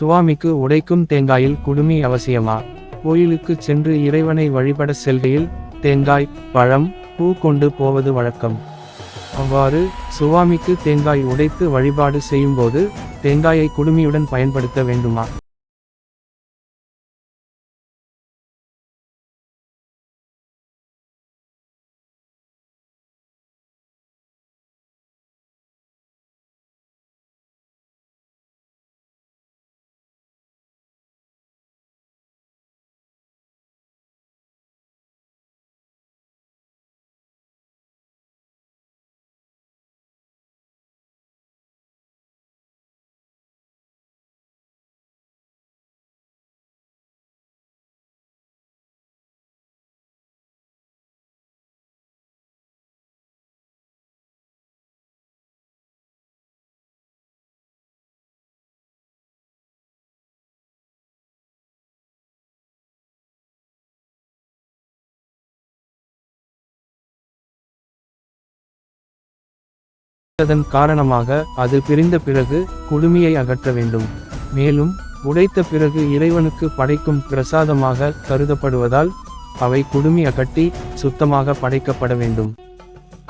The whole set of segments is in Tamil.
சுவாமிக்கு உடைக்கும் தேங்காயில் குடுமி அவசியமா? கோயிலுக்கு சென்று இறைவனை வழிபட செல்கையில் தேங்காய் பழம் பூ கொண்டு போவது வழக்கம். அவ்வாறு சுவாமிக்கு தேங்காய் உடைத்து வழிபாடு செய்யும்போது தேங்காயை குடுமியுடன் பயன்படுத்த வேண்டுமா? அதன் காரணமாக அது பிரிந்த பிறகு குடுமியை அகற்ற வேண்டும். மேலும் உடைத்த பிறகு இறைவனுக்கு படைக்கும் பிரசாதமாக கருதப்படுவதால் அவை குடுமி அகட்டி சுத்தமாக படைக்கப்பட வேண்டும்.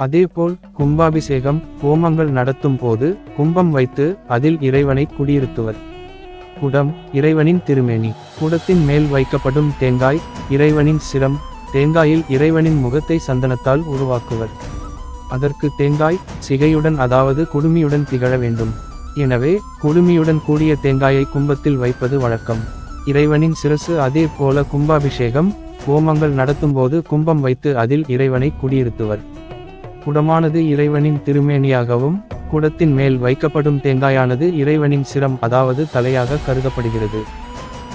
அதேபோல் கும்பாபிஷேகம் ஹோமங்கள் நடத்தும் போது கும்பம் வைத்து அதில் இறைவனை குடியிருத்துவர். குடம் இறைவனின் திருமேனி. குடத்தின் மேல் வைக்கப்படும் தேங்காய் இறைவனின் சிரம். தேங்காயில் இறைவனின் முகத்தை சந்தனத்தால் உருவாக்குவர். அதற்கு தேங்காய் சிகையுடன் அதாவது குடுமியுடன் திகழ வேண்டும். எனவே குடுமியுடன் கூடிய தேங்காயை கும்பத்தில் வைப்பது வழக்கம். இறைவனின் சிரசு அதே போல கும்பாபிஷேகம் ஹோமங்கள் நடத்தும்போது கும்பம் வைத்து அதில் இறைவனை குடியிருத்துவர். குடமானது இறைவனின் திருமேனியாகவும் குடத்தின் மேல் வைக்கப்படும் தேங்காயானது இறைவனின் சிரம் அதாவது தலையாக கருதப்படுகிறது.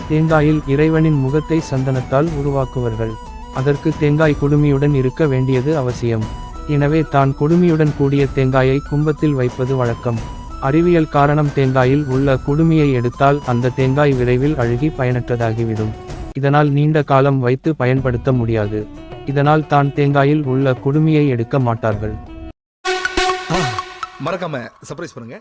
தேங்காயில் இறைவனின் முகத்தை சந்தனத்தால் உருவாக்குவார்கள். அதற்கு தேங்காய் குடுமியுடன் இருக்க வேண்டியது அவசியம். எனவே தான் குடுமியுடன் கூடிய தேங்காயை கும்பத்தில் வைப்பது வழக்கம். அறிவியல் காரணம் தேங்காயில் உள்ள குடுமியை எடுத்தால் அந்த தேங்காய் விரைவில் அழுகி பயனற்றதாகிவிடும். இதனால் நீண்ட காலம் வைத்து பயன்படுத்த முடியாது. இதனால் தான் தேங்காயில் உள்ள குடுமியை எடுக்க மாட்டார்கள். மறக்காம சர்ப்ரைஸ் பண்ணுங்க.